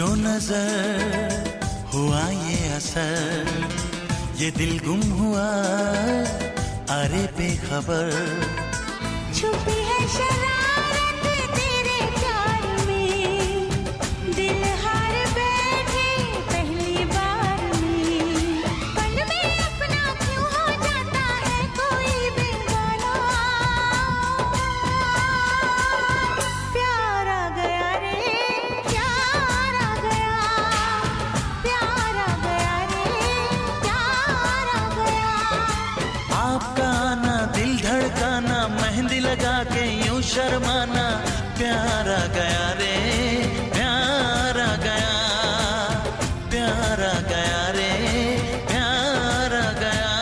जो नज़र हुआ ये असर ये दिल गुम हुआ अरे बेखबर छुपे लगा के यूँ शर्माना, प्यारा गया रे, प्यारा गया प्यारा गया रे, प्यारा गया।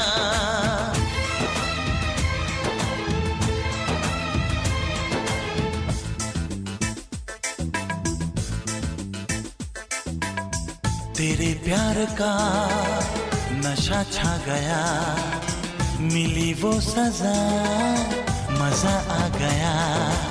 तेरे प्यार का नशा छा गया, मिली वो सजा मज़ा आ गया।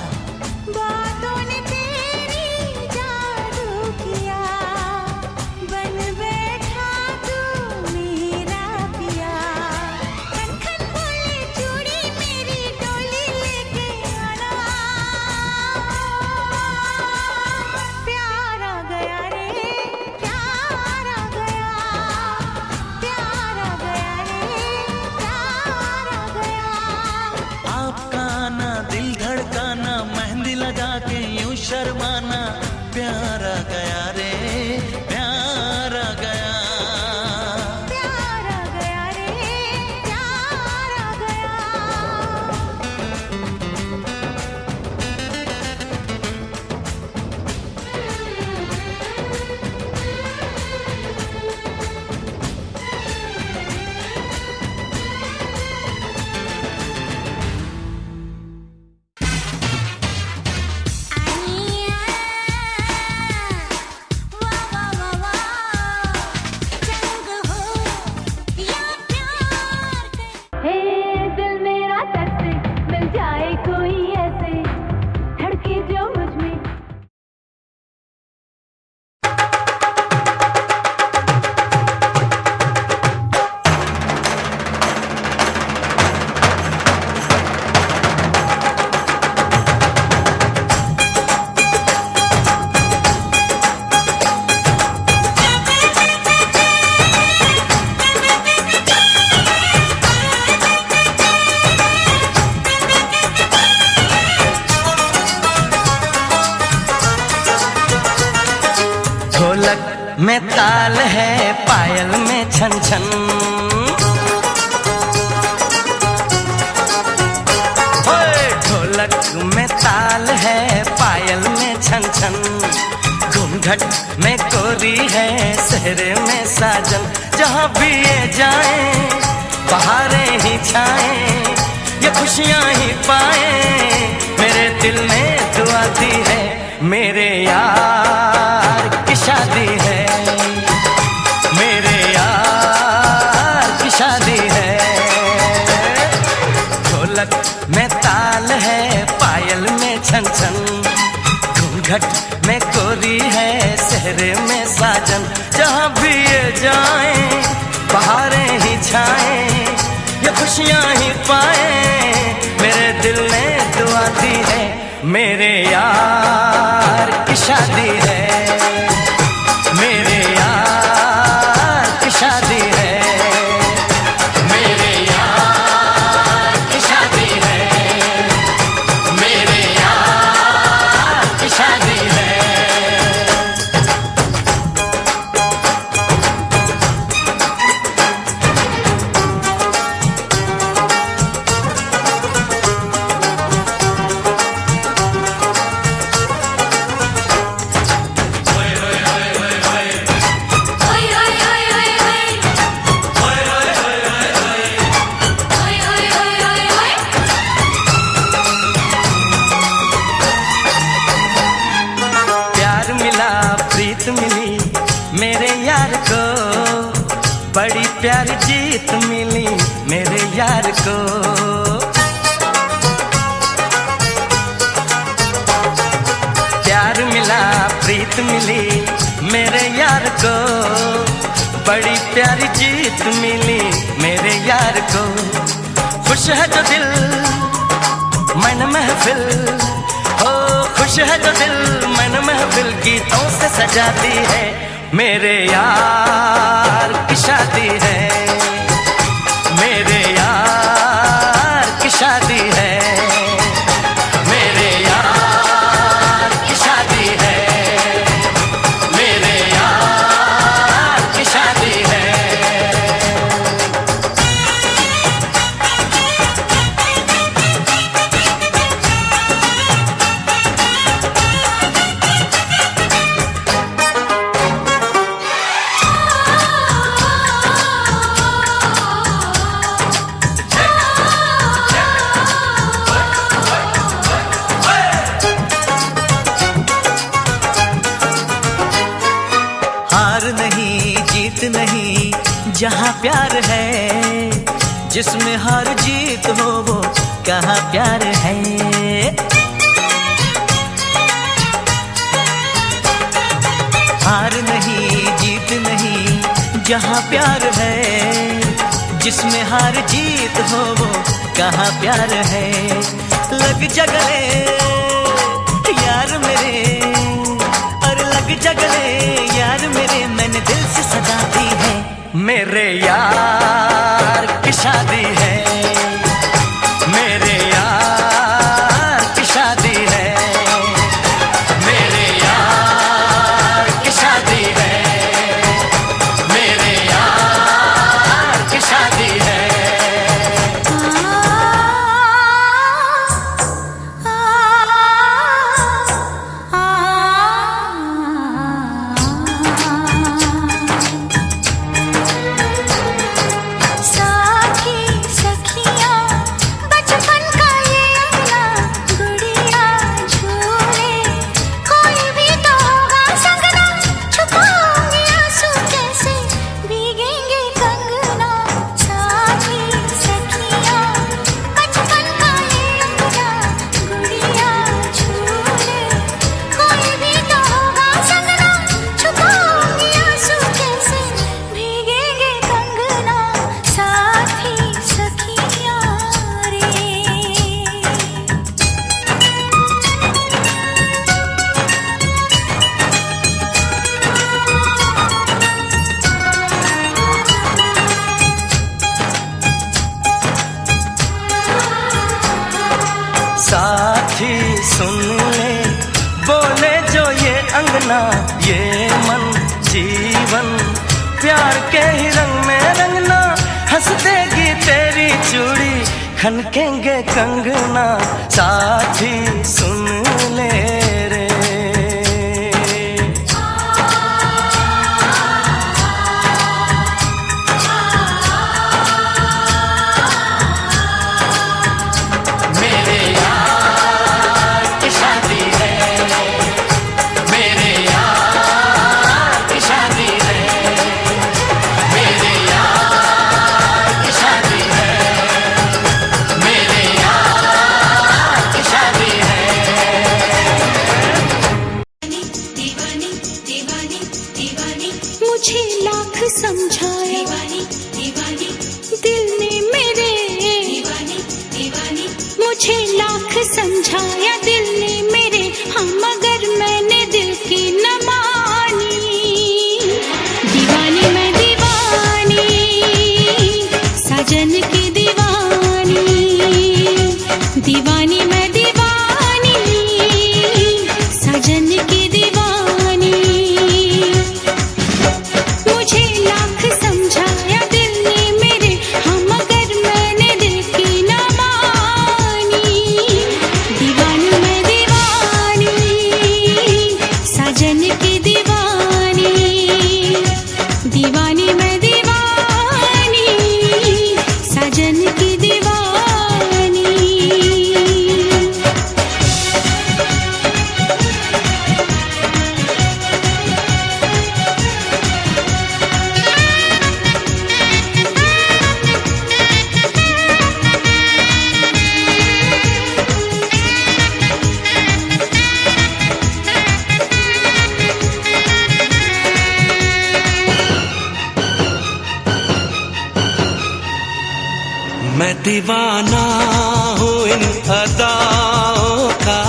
आए। मेरे दिल में तो दुआ दी है, मेरे यार की शादी है। मेरे यार की शादी है। ढोलक में ताल है, पायल में छन छन घूंघट शादी सजाती है। मेरे यार की शादी है। प्यार है। हार नहीं, जीत नहीं, जहाँ प्यार है, जिसमें हार जीत हो, वो कहाँ प्यार है। लग जगले, यार मेरे और लग जगले, यार मेरे, मैंने दिल से सजा दी है। मेरे यार की शादी है। रंगना ये मन, जीवन, प्यार के ही रंग में रंगना, हंस देगी तेरी चूड़ी, खनकेंगे कंगना, साथी सुन ले। मुझे लाख समझाया दिल ने मेरे हम मगर मैं दीवाना हूँ इन अदाओं का।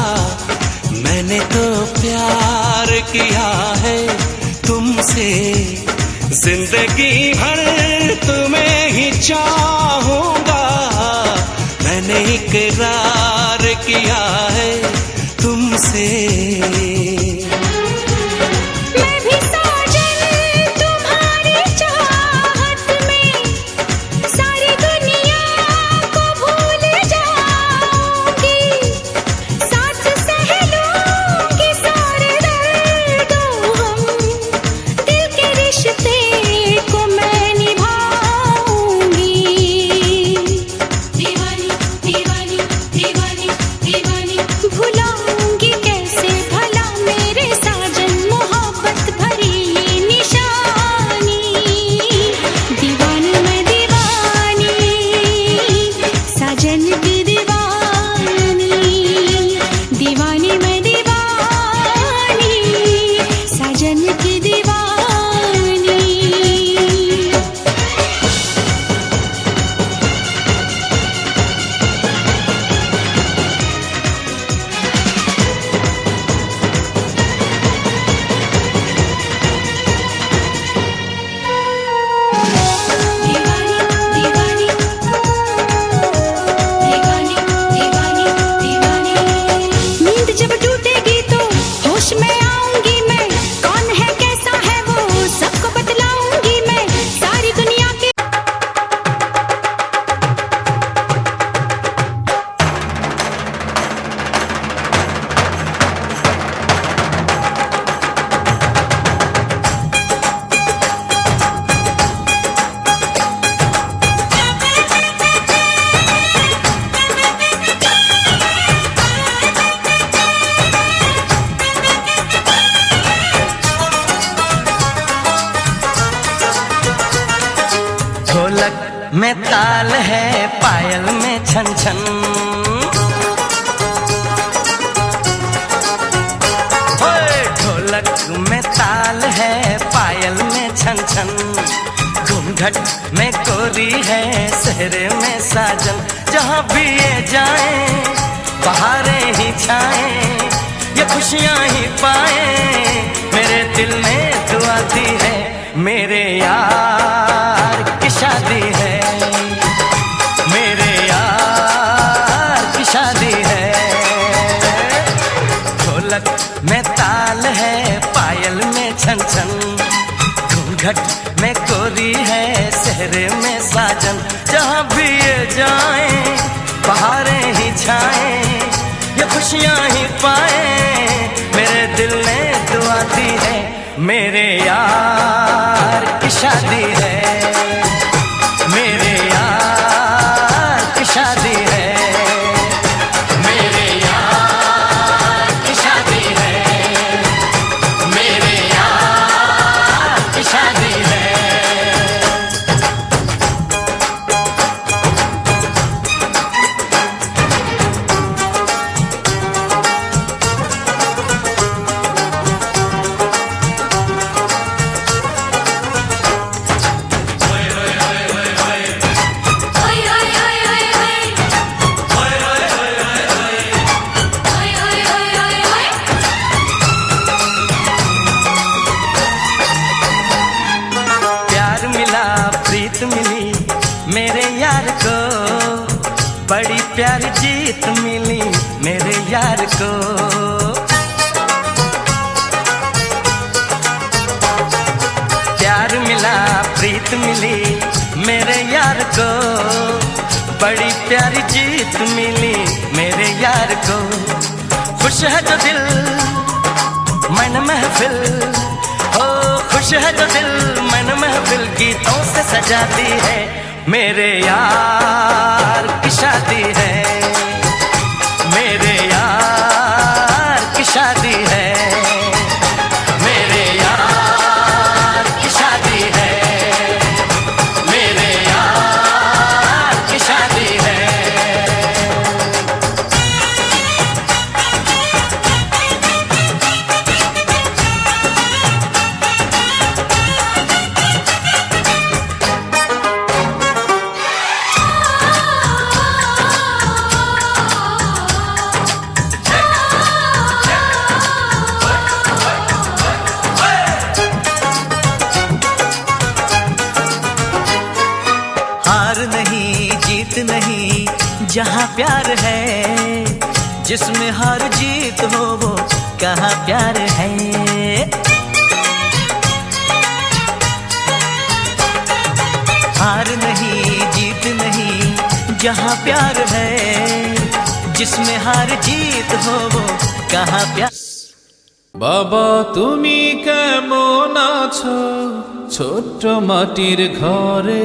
मैंने तो प्यार किया है तुमसे। ज़िंदगी भर तुम्हें ही चाह। घट में कोरी है, शहरे में साजन, जहाँ भी ये जाए, बहारे ही छाए, ये खुशियाँ ही पाए, मेरे दिल ने दुआ दी है, मेरे यार की शादी है। मेरे यार की शादी है। ढोलक में ताल है, पायल में छन छन घूंघट प्यारी जीत मिली मेरे यार को। खुश है जो दिल, मन महफिल। ओ, खुश है जो दिल, मन महफिल गीतों से सजाती है। मेरे यार की शादी है। जहाँ प्यार है जिसमें हार जीत हो वो कहाँ प्यार है हार नहीं जीत नहीं जहाँ प्यार है जिसमें हार जीत हो वो कहाँ प्यार বাবা তুমি কেমন আছো ছোট্ট মাটির ঘরে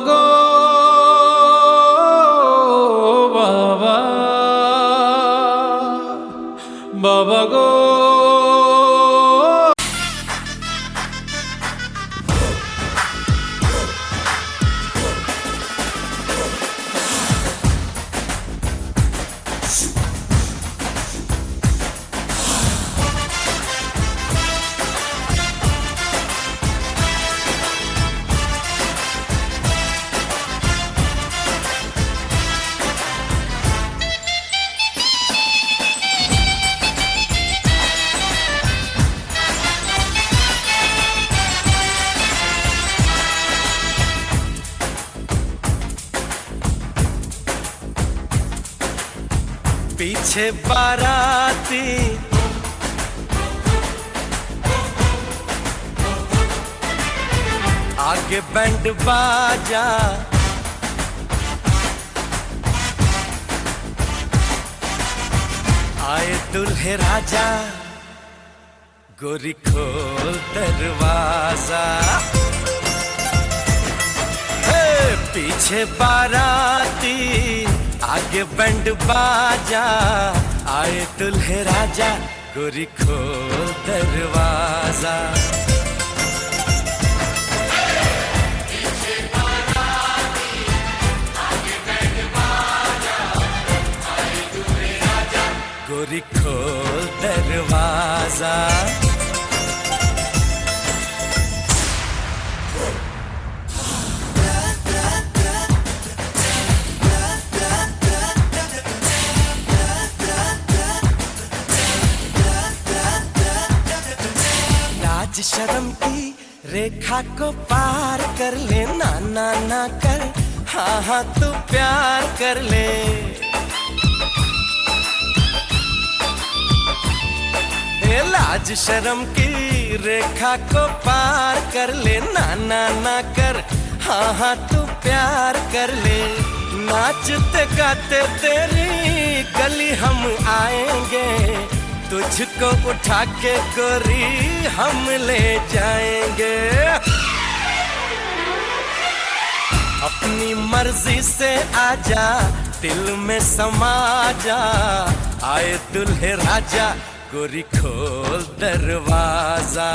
पीछे बाराती। आगे बैंड बाजा। आए दुल्हे राजा गोरी खोल दरवाज़ा। पीछे बाराती। आगे बैंड बाजा आए दुल्हे राजा गोरी खोल दरवाज़ा। गोरी खोल दरवाज़ा। शर्म की रेखा को पार कर ले ना ना ना कर। हाँ हाँ तू प्यार कर ले। लाज शर्म की रेखा को पार कर ले ना ना ना कर। हाँ हाँ तू प्यार कर ले। नाचते गाते तेरी गली हम आएँगे। तुझको उठा के गोरी हम ले जाएँगे। अपनी मर्ज़ी से आजा, दिल में समा जा आए दुल्हे राजा, गोरी खोल दरवाज़ा।